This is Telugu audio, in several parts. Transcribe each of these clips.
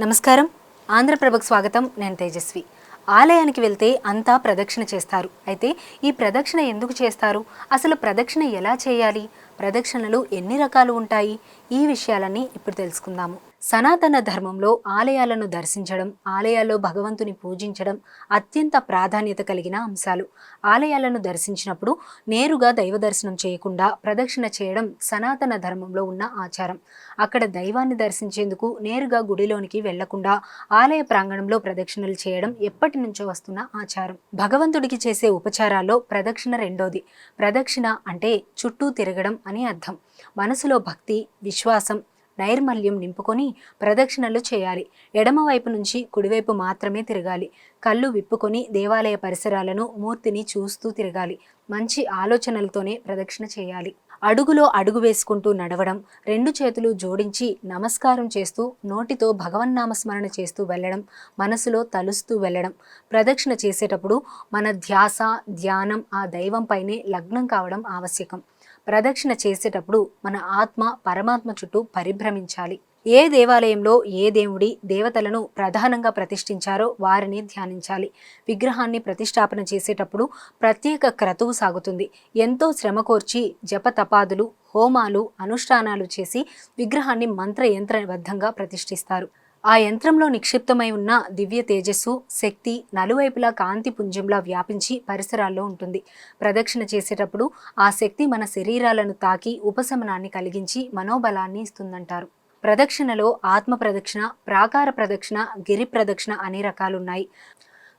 నమస్కారం. ఆంధ్రప్రభకు స్వాగతం. నేను తేజస్వి. ఆలయానికి వెళ్తే అంతా ప్రదక్షిణ చేస్తారు. అయితే ఈ ప్రదక్షిణ ఎందుకు చేస్తారు? అసలు ప్రదక్షిణ ఎలా చేయాలి? ప్రదక్షిణలు ఎన్ని రకాలు ఉంటాయి? ఈ విషయాలన్నీ ఇప్పుడు తెలుసుకుందాము. సనాతన ధర్మంలో ఆలయాలను దర్శించడం ఆలయాల్లో భగవంతుని పూజించడం అత్యంత ప్రాధాన్యత కలిగిన అంశాలు. ఆలయాలను దర్శించినప్పుడు నేరుగా దైవ దర్శనం చేయకుండా ప్రదక్షిణ చేయడం సనాతన ధర్మంలో ఉన్న ఆచారం. అక్కడ దైవాన్ని దర్శించేందుకు నేరుగా గుడిలోనికి వెళ్ళకుండా ఆలయ ప్రాంగణంలో ప్రదక్షిణలు చేయడం ఎప్పటి నుంచో వస్తున్న ఆచారం. భగవంతుడికి చేసే ఉపచారాల్లో ప్రదక్షిణ రెండోది. ప్రదక్షిణ అంటే చుట్టూ తిరగడం అని అర్థం. మనసులో భక్తి విశ్వాసం నైర్మల్యం నింపుకొని ప్రదక్షిణలు చేయాలి. ఎడమవైపు నుంచి కుడివైపు మాత్రమే తిరగాలి. కళ్ళు విప్పుకొని దేవాలయ పరిసరాలను మూర్తిని చూస్తూ తిరగాలి. మంచి ఆలోచనలతోనే ప్రదక్షిణ చేయాలి. అడుగులో అడుగు వేసుకుంటూ నడవడం రెండు చేతులు జోడించి నమస్కారం చేస్తూ నోటితో భగవన్నామస్మరణ చేస్తూ వెళ్ళడం మనసులో తలుస్తూ వెళ్ళడం ప్రదక్షిణ చేసేటప్పుడు మన ధ్యాస ధ్యానం ఆ దైవంపైనే లగ్నం కావడం ఆవశ్యకం. ప్రదక్షిణ చేసేటప్పుడు మన ఆత్మ పరమాత్మ చుట్టూ పరిభ్రమించాలి. ఏ దేవాలయంలో ఏ దేవుడి దేవతలను ప్రధానంగా ప్రతిష్ఠించారో వారిని ధ్యానించాలి. విగ్రహాన్ని ప్రతిష్టాపన చేసేటప్పుడు ప్రత్యేక క్రతువు సాగుతుంది. ఎంతో శ్రమ కోర్చి జపతపాదులు హోమాలు అనుష్ఠానాలు చేసి విగ్రహాన్ని మంత్రయంత్రబద్ధంగా ప్రతిష్ఠిస్తారు. ఆ యంత్రంలో నిక్షిప్తమై ఉన్న దివ్య తేజస్సు శక్తి నలువైపులా కాంతి పుంజంలా వ్యాపించి పరిసరాల్లో ఉంటుంది. ప్రదక్షిణ చేసేటప్పుడు ఆ శక్తి మన శరీరాలను తాకి ఉపశమనాన్ని కలిగించి మనోబలాన్ని ఇస్తుందంటారు. ప్రదక్షిణలో ఆత్మ ప్రదక్షిణ ప్రాకార ప్రదక్షిణ గిరి ప్రదక్షిణ అనే రకాలున్నాయి.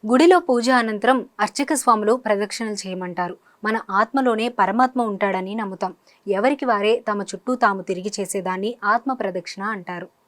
గుడిలో పూజ అనంతరం అర్చక స్వాములు ప్రదక్షిణలు చేయమంటారు. మన ఆత్మలోనే పరమాత్మ ఉంటాడని నమ్ముతాం. ఎవరికి వారే తమ చుట్టూ తాము తిరిగి చేసేదాన్ని ఆత్మ ప్రదక్షిణ అంటారు.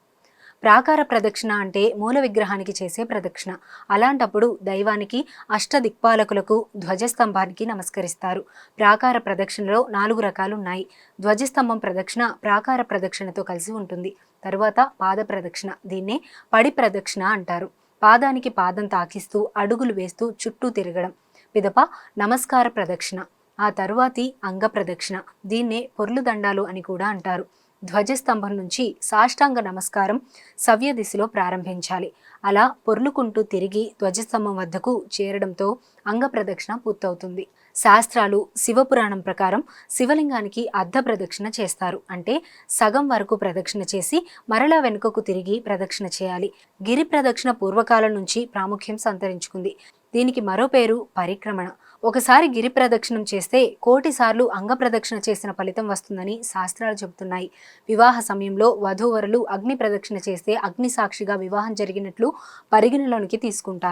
ప్రాకార ప్రదక్షిణ అంటే మూల విగ్రహానికి చేసే ప్రదక్షిణ. అలాంటప్పుడు దైవానికి అష్టదిక్పాలకులకు ధ్వజస్తంభానికి నమస్కరిస్తారు. ప్రాకార ప్రదక్షిణలో నాలుగు రకాలు ఉన్నాయి ధ్వజస్తంభం ప్రదక్షిణ ప్రాకార ప్రదక్షిణతో కలిసి ఉంటుంది. తరువాత పాద ప్రదక్షిణ దీన్నే పడి ప్రదక్షిణ అంటారు. పాదానికి పాదం తాకిస్తూ అడుగులు వేస్తూ చుట్టూ తిరగడం. పిదప నమస్కార ప్రదక్షిణ. ఆ తరువాతి అంగ ప్రదక్షిణ. దీన్నే పొర్లు దండాలు అని కూడా అంటారు. ధ్వజస్తంభం నుంచి సాష్టాంగ నమస్కారం సవ్య దిశలో ప్రారంభించాలి. అలా పొర్లుకుంటూ తిరిగి ధ్వజస్తంభం వద్దకు చేరడంతో అంగ ప్రదక్షిణ పూర్తవుతుంది. శాస్త్రాలు శివపురాణం ప్రకారం శివలింగానికి అర్ధ ప్రదక్షిణ చేస్తారు. అంటే సగం వరకు ప్రదక్షిణ చేసి మరలా వెనుకకు తిరిగి ప్రదక్షిణ చేయాలి. గిరి ప్రదక్షిణ పూర్వకాలం నుంచి ప్రాముఖ్యం సంతరించుకుంది. దీనికి మరో పేరు పరిక్రమణ. ఒకసారి గిరి ప్రదక్షిణం చేస్తే కోటి సార్లు అంగ ప్రదక్షిణ చేసిన ఫలితం వస్తుందని శాస్త్రాలు చెబుతున్నాయి. వివాహ సమయంలో వధూవరులు అగ్ని ప్రదక్షిణ చేస్తే అగ్ని సాక్షిగా వివాహం జరిగినట్లు పరిగణలోనికి తీసుకుంటారు.